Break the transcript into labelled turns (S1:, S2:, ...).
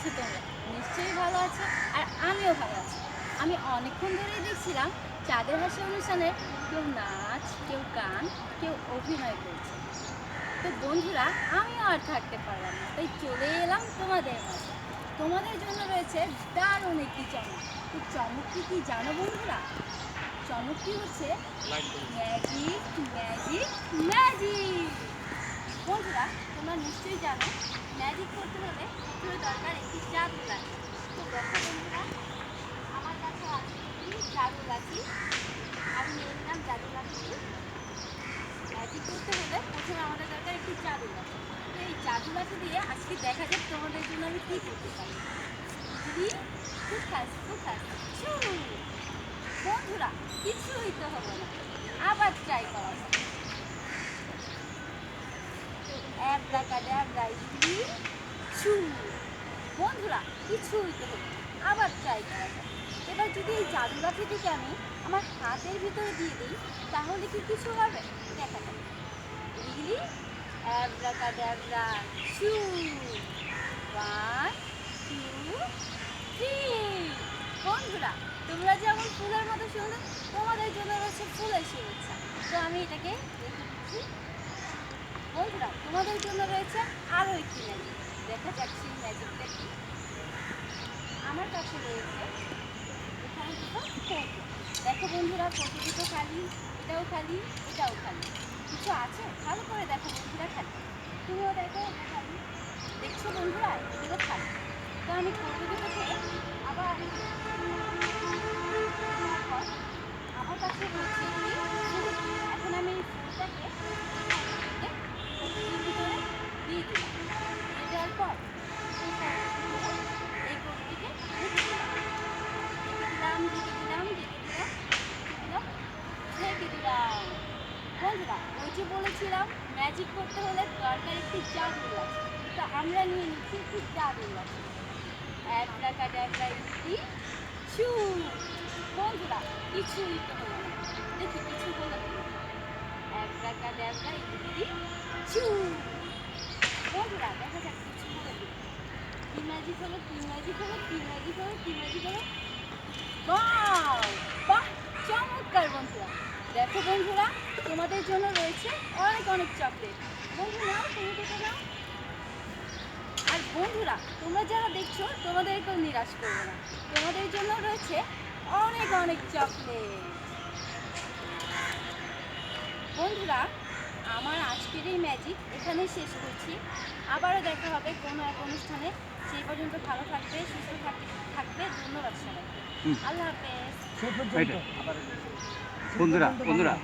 S1: আছো তোমরা? নিশ্চয়ই ভালো আছো আর আমিও ভালো আছি। আমি অনেকক্ষণ ধরেই দেখছিলাম চাঁদের হাসি অনুষ্ঠানে কেউ নাচ কেউ গান কেউ অভিনয় করছে। তো বন্ধুরা আমিও আর থাকতে পারলাম না। তাই চলে এলাম তোমাদের মাঝে। তোমাদের জন্য রয়েছে দারুণ একটি চমক। তো চমকটি কি কি জানো বন্ধুরা? চমকটি হচ্ছে ম্যাজিক ম্যাজিক ম্যাজিক বন্ধুরা তোমরা নিশ্চয়ই জানো ম্যাজিক দরকার, একটি জাদু লাগে তো দেখো বন্ধুরা, আমার কাছে আছে একটি জাদু লাঠি। আমি নিয়ে নিলাম জাদু লাঠি ম্যাজিক করতে হলে প্রথমে আমাদের দরকার একটি জাদু লাঠি। তো এই জাদু লাঠি দিয়ে আজকে দেখা যাক তোমাদের জন্য আমি কী করতে পারি। দিদি ফুকাস ফুকাস ছু! বন্ধুরা, কিছু হইতে হবে না আবার ট্রাই করা যাক অ্যাব্রাকাডাব্রা ইডলি ছু বন্ধুরা কিছু হইতে আবার ট্রাই করা এবার যদি এই জাদু লাঠিটিকে আমি আমার হাতের ভিতরে দিয়ে দিই, তাহলে কি কিছু হবে? দেখা যাক। ইডলি অ্যাব্রাকাডাব্রা ছু ওয়ান টু থ্রি বন্ধুরা, তোমরা যেমন ফুলের মতো সুন্দর, তোমাদের জন্য রয়েছে ফুলের শুভেচ্ছা। তো আমি এটাকে রেখে দিচ্ছি। বন্ধুরা, তোমাদের জন্য রয়েছে আরও একটি ম্যাজিক। দেখা কি দেখো বন্ধুরা কৌটো দুটো খালি, এটাও খালি এটাও খালি। কিছু আছে? ভালো করে দেখো বন্ধুরা খালি। তুমিও দেখো খালি। দেখছ বন্ধুরা? এগুলো খালি। তো আমি কৌটো দুটো থেকে আবার আমার কাছে রয়েছে একটি ফুল এখন আমি এই ফুলটাকে এর ভিতরে দিয়ে দিলাম দিয়ে দেওয়ার পর এই কৌটোটিকে ঢেকে দিলাম ঢেকে দিলাম ঢেকে দিলাম ঢেকে দিলাম ঢেকে দিলাম বন্ধুরা ওই যে বলেছিলাম ম্যাজিক করতে হলে দরকার একটি জাদু আছে। তো আমরা নিয়ে নিচ্ছি একটি জাদু আছে। এক টাকা টাকা ইতি ছু বন্ধুরা কিছুই তো হলো না। দেখি, কিছু হলো টাকা ইতি ছু বন্ধুরা, দেখা যাক, কিছু হলো কি ম্যাজিক হলো, কি ম্যাজিক হলো, কি ম্যাজিক হলো, কি ম্যাজিক হলো? বাহ! বাহ! চমৎকার, বন্ধুরা। দেখো বন্ধুরা তোমাদের জন্য রয়েছে অনেক অনেক চকলেট বন্ধু নাও তুমি দেখে নাও। আর বন্ধুরা তোমরা যারা দেখছ তোমাদেরকেও নিরাশ করব না। তোমাদের জন্য রয়েছে অনেক অনেক চকলেট বন্ধুরা আমার আজকের এই ম্যাজিক এখানেই শেষ করছি। আবারও দেখা হবে কোনো এক অনুষ্ঠানে। সেই পর্যন্ত ভালো থাকবে সুস্থ থাকবে থাকবে। ধন্যবাদ সবাইকে। আল্লাহ হাফেজ।
S2: বন্ধুরা বন্ধুরা।